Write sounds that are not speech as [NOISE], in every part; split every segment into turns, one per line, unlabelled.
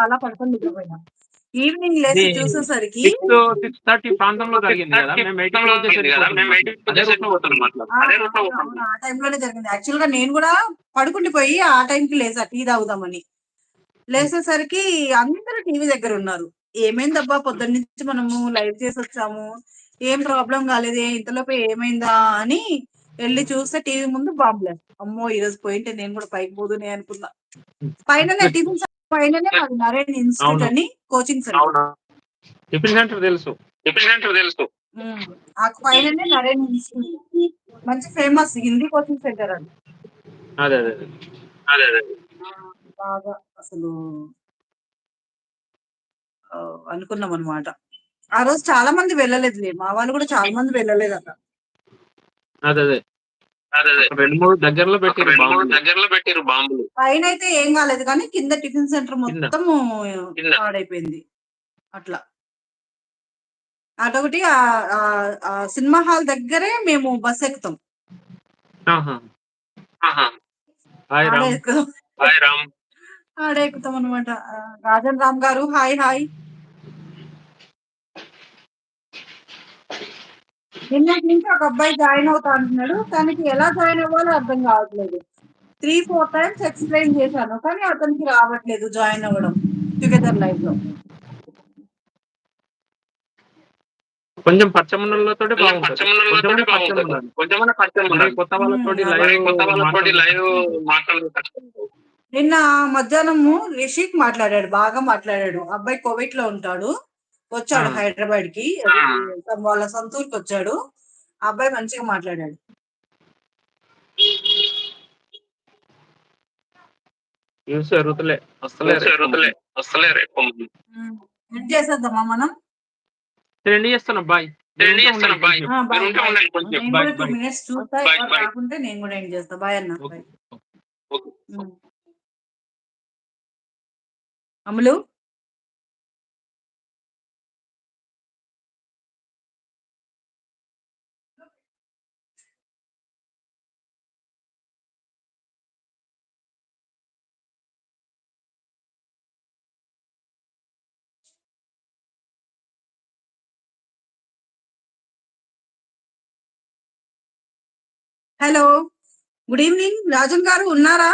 అలా పడుకొని నిద్రపోయినా. ఈవినింగ్ లేచి చూసేసరికి
సిక్స్ థర్టీ ప్రాంతంలో జరిగింది కదా? మేము
ఆ, టైంలోనే జరిగింది. యాక్చువల్గా నేను కూడా పడుకుండిపోయి ఆ టైంకి లేసా. టీ తాగుదామని. లేచేసరికి అందరూ టీవీ దగ్గర ఉన్నారు. ఏమైందబ్బా పొద్దున్న నుంచి మనము లైవ్ చేసి వచ్చాము. ఏం ప్రాబ్లం కాలేదే? ఇంతలోపే ఏమైందా? అని వెళ్ళి చూస్తే టీవీ ముందు బాంబులే. అమ్మో ఈ రోజు పోయింటే నేను కూడా పైకి పోదునే అనుకున్నా. టిఫిన్ సెంటర్ పైననే మాది నారాయణ ఇన్స్టిట్యూట్. అని కోచింగ్ సెంటర్.
అవునా?
టిఫిన్ సెంటర్ తెలుసు.
టిఫిన్ సెంటర్ తెలుసు.
ఆ పైననే నరేన్ ఇన్స్టిట్యూట్. మంచి ఫేమస్ హిందీ కోచింగ్ సెంటర్ అది.
అదే అదే అదే.
అదే అదే.
ఆ, బాగా అసలు అనుకున్నాం అనమాట ఆ రోజు చాలా మంది వెళ్ళలేదులే మా వాళ్ళు కూడా చాలా మంది వెళ్ళలేదు అక్కడ
అదే. రెండు మూడు దగ్గరలో పెట్టారు
దగ్గరలో పెట్టిరు బాంబులు.
పైన అయితే ఏం కాలేదు కానీ కింద టిఫిన్ సెంటర్. మొత్తం. పాడైపోయింది. అట్లా. అదొకటి సినిమా హాల్ దగ్గరే మేము బస్ ఎక్కుతాం.
ఆహా.
ఆహా.
హాయ్
ఆడే
రామ్.
ఎక్కుతాం
హాయ్ రామ్.
ఆడే ఎక్కుతాం అనమాట రాజన్ రామ్ గారు హాయ్ హాయ్. నిన్నటి నుంచి ఒక అబ్బాయి జాయిన్ అవుతా అంటున్నాడు. తనకి ఎలా జాయిన్ అవ్వాలో అర్థం కావట్లేదు. త్రీ ఫోర్ టైమ్స్ ఎక్స్ప్లెయిన్ చేశాను కానీ అతనికి రావట్లేదు జాయిన్ అవ్వడం టుగెదర్ లైవ్లో.
కొంచెం పచ్చమున్నలతో
కొంచెం
బాగుంటుంది.
పచ్చమున్నలతోటి
కొంచెం
బాగుంటుంది.
పచ్చమున్నలు.
కొంచెం పచ్చం
మరి కొత్త వాళ్ళతోటి
మ్మ్.
లైవ్
మరి కొత్త వాళ్ళతోటి లైవ్
మాట్లాడడం
మాట్లాడడం కష్టం
నిన్న మధ్యాహ్నము రిషిక్ మాట్లాడాడు బాగా మాట్లాడాడు. అబ్బాయి కోవిట్లో ఉంటాడు. వచ్చాడు. హైదరాబాద్కి వాళ్ళ సొంత ఊరికి వచ్చాడు అబ్బాయి మంచిగా మాట్లాడాడు. ఎండ్ చేసేద్దామా మనం?
రెండు బాయ్.
రెండు
టూ. మినిట్స్ చూస్తా. నేను కూడా ఎండ్ చేస్తా. బాయ్ అన్న. అమలు? Hello good evening. రాజన్ గారు ఉన్నారా?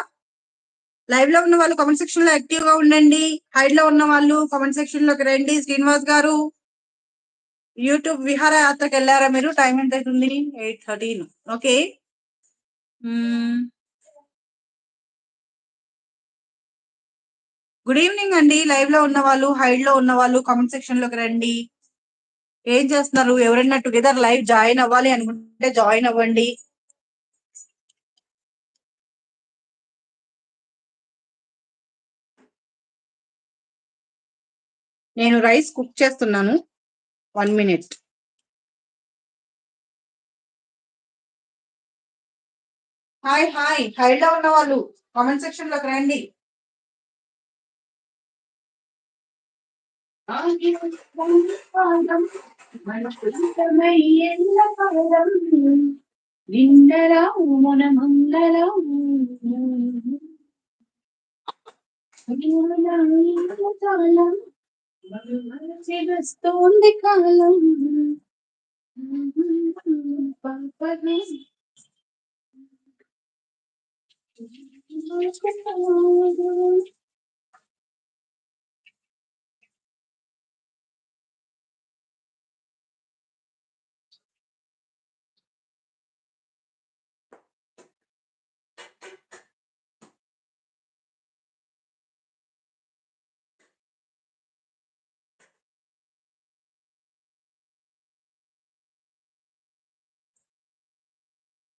లైవ్లో ఉన్న వాళ్ళు కామెంట్ సెక్షన్లో యాక్టివ్గా ఉండండి. హైడ్లో ఉన్న వాళ్ళు కామెంట్ సెక్షన్లోకి రండి. శ్రీనివాస్ గారు యూట్యూబ్ విహార యాత్రకు వెళ్ళారా మీరు? టైం ఎంత అవుతుంది? Eight thirteen okay good evening అండి. లైవ్లో ఉన్న వాళ్ళు హైడ్లో ఉన్న వాళ్ళు కామెంట్ సెక్షన్లోకి రండి. ఏం చేస్తున్నారు? ఎవరైనా టుగెదర్ లైవ్ జాయిన్ అవ్వాలి అనుకుంటే జాయిన్ అవ్వండి. నేను రైస్ కుక్ చేస్తున్నాను. One minute. Hi hi. హైలో ఉన్న వాళ్ళు కామెంట్ సెక్షన్లోకి రండి చేస్తుంది కాలం.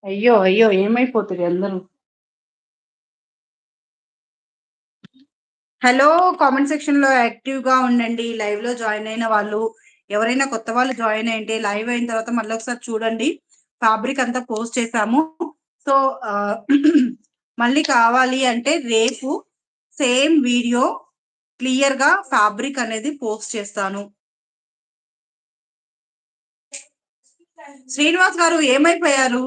అయ్యో అయ్యో ఏమైపోతుంది అందరూ? హలో కామెంట్ సెక్షన్లో యాక్టివ్గా ఉండండి. లైవ్లో జాయిన్ అయిన వాళ్ళు ఎవరైనా కొత్త వాళ్ళు జాయిన్ అయితే లైవ్ అయిన తర్వాత మళ్ళీ ఒకసారి చూడండి. ఫ్యాబ్రిక్ అంతా పోస్ట్ చేసాము సో [CLEARS THROAT] మళ్ళీ కావాలి అంటే రేపు సేమ్ వీడియో క్లియర్గా ఫ్యాబ్రిక్ అనేది పోస్ట్ చేస్తాను. శ్రీనివాస్ గారు ఏమైపోయారు?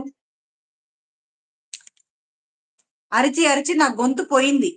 అరిచి అరిచి నా గొంతు పోయింది.